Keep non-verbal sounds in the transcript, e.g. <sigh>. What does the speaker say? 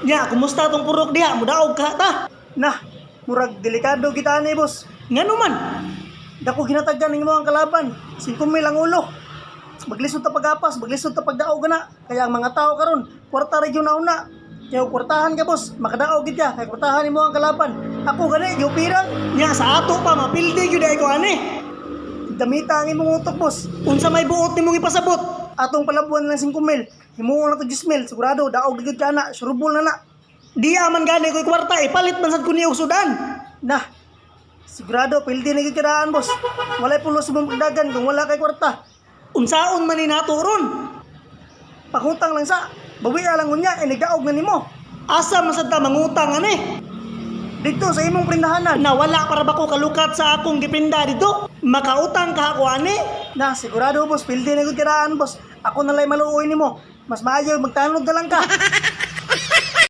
Nya, kumusta tong purok diha? Mudaog ka ta. Nah, murag delikado kita ni boss. Ngano man? Dako ginatagyan ng mga kalaban. 5 mil ang ulo. Maglisod ta pagapas, maglisod ta pagdaog na. Kaya ang mga tao karon, kwarta gyud na una. Kaya kwartahan ka boss, makadaog gid ka, kaya kwartahan nimo ang kalaban. Ako gani, gyud pirang. Nya, sa ato pa, mapildi gyud ay ko ani. Damita ang imong utok boss. Unsa may buot nimong ipasabot? Atong palabuan lang 5 mil. Himuon na to 10 mil, sigurado daog gid ka na, surbol na na. Di aman gani ko'y kwarta, ipalit man sad ko og sudan. Nah, sigurado pildi na gid boss. Walay pulos mong pagdagan kung wala kay kwarta. Unsaon man ni nato ron? Lang sa, bawi lang unya, eh nagdaog na nimo. Asa man sad ta mangutang ani? Dito sa imong prindahanan. Na wala para ba ko kalukat sa akong gipinda dito? Makautang ka ako ani? Na, sigurado boss, pildi na gud kadaan boss. Ako na lay maluoy nimo. Mas maayo magtanod na lang ka. <laughs>